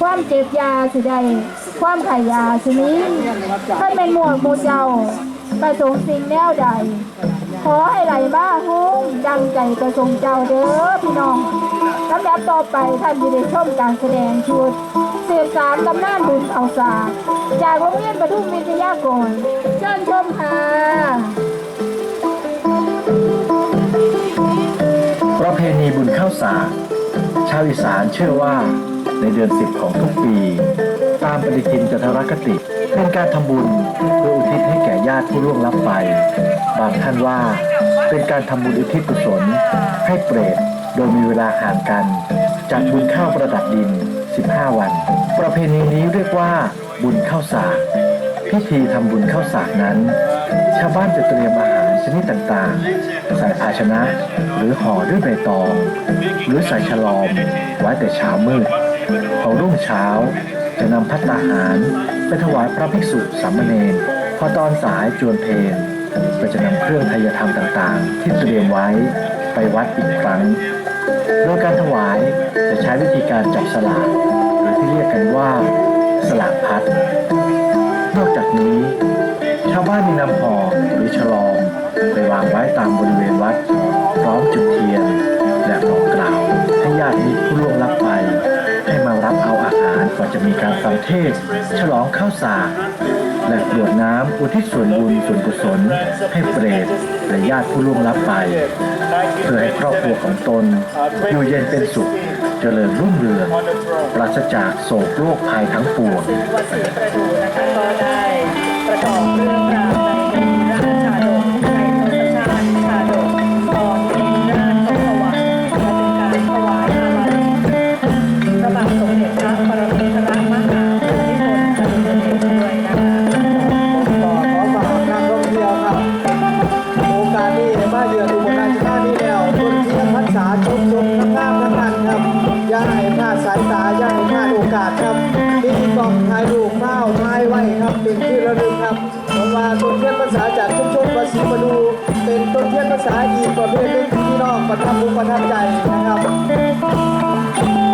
ความเจ็บยาสิใดความไขยาสินี้ท่านเป็นหมวกมูเจ้าประสงค์สิ่งแนวใด ขอให้ไหลบ้าหุ้งดังใจประสงค์เจ้าเด้อพี่น้องลำดับต่อไปท่านจะได้ชมการแสดงชุดสืบสารตำนานบุญเอาสาจากโรงเรียนประทุมวิทยากรเชิญชมค่ะประเพณีบุญข้าวสาชาวอีสานเชื่อว่า ในเดือนสิบของทุกปี ตามปฏิทินจันทรคติเป็นการทำบุญเพื่ออุทิศให้แก่ญาติผู้ล่วงลับไป บางท่านว่าเป็นการทำบุญอุทิศกุศลให้เปรตโดยมีเวลาห่างกันจากบุญข้าวประดับดิน 15 วัน ประเพณีนี้เรียกว่าบุญข้าวสากพิธีทำบุญข้าวสากนั้น ชาวบ้านจะเตรียมอาหารชนิดต่างๆ ใส่ภาชนะ หรือห่อด้วยใบตอง หรือใส่ฉลอมไว้แต่เช้ามืด พอรุ่งเช้าจะนำพัตตาหารไปถวายพระภิกษุสามเณรพอตอนสายจวนเพลก็จะนำเครื่องทายธรรมต่างๆ ที่เตรียมไว้ไปวัดอีกครั้ง โดยการถวายจะใช้วิธีการจับสลากหรือที่เรียกกันว่าสลากพัด นอกจากนี้ ชาวบ้านมีนำห่อหรือฉลองไปวางไว้ตามบริเวณวัด พร้อมจุดเทียน ก่อนจะมีการฟังเทศน์ฉลองข้าวสากและกรวดน้ำอุทิศส่วนบุญส่วนกุศล ให้เปรตและญาติผู้ล่วงลับไป เพื่อให้ครอบครัวของตน อยู่เย็นเป็นสุข เจริญรุ่งเรืองปราศจากโศกโรคภัยทั้งปวงนะคะก็ได้ประกอบเรื่องราว กาสครับที่กล้องถ่ายรูปเฝ้าถ่ายไว้ครับเป็นที่ระลึกครับผมว่าต้นเทียนภาษาจากชุมชนภาษีมาดูเป็นต้นเทียนภาษาอีกประเภทหนึ่งที่พี่น้องประทับอกประทับใจนะครับ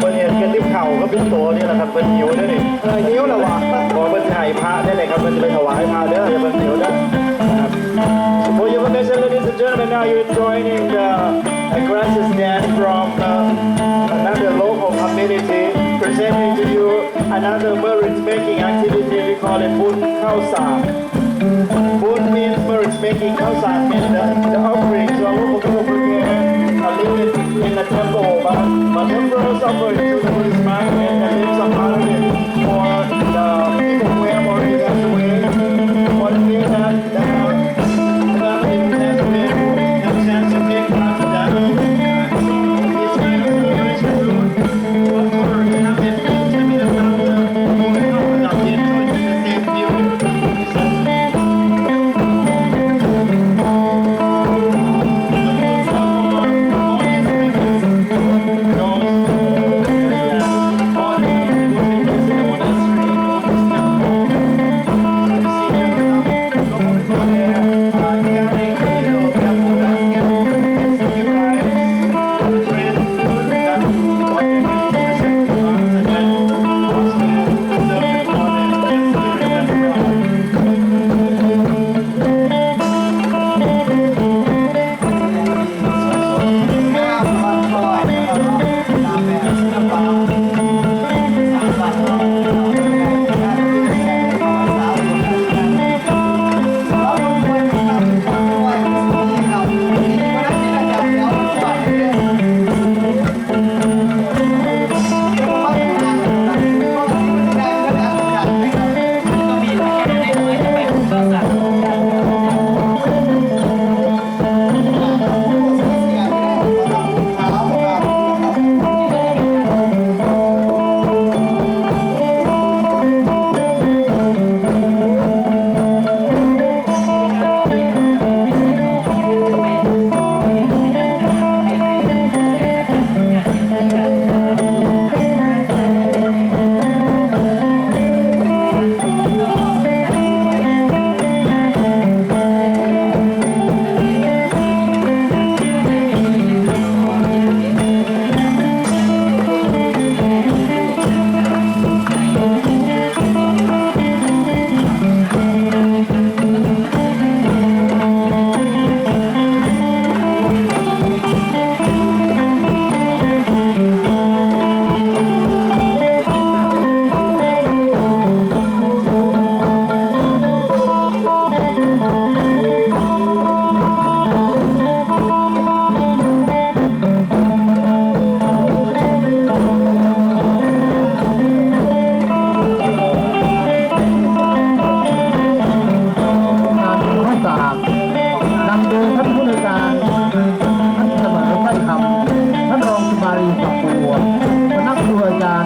เป็นเห็นกันที่เข่าก็เป็นโตนี่แหละครับเป็นนิ้วด้วยนี่เอ้ยนิ้วละวะขอเป็นไห่พระได้เลยครับมันจะไปถวายพระเด้ออย่าเป็นนิ้วนะ For your permission, ladies and gentlemen, now you're joining the grandstand from uh, another local community presenting to you another merits making activity we call it Bun Khao Sa. Bun means merits making, house art tamanho.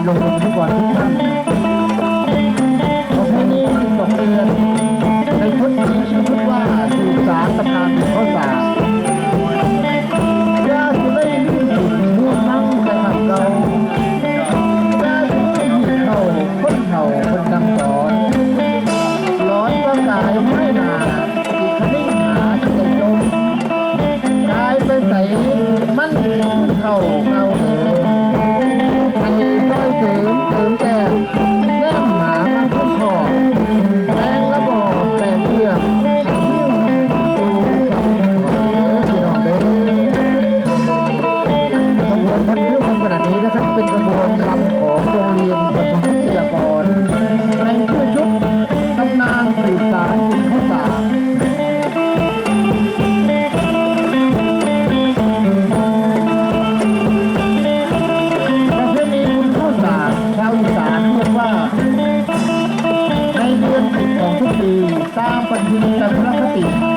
ลงทุนก่อนำคัญที่คนขนาดนี้นะครับเป็นกระบวนลำของโรงเรียนประถมวิทยากรในชื่อชุดตำนานสืบสารคุณข้าประเพณีคุณข้าวารชาวอีสานเรีว่า ในเดือนของทุกปีตามปฏิทินจันทรคติ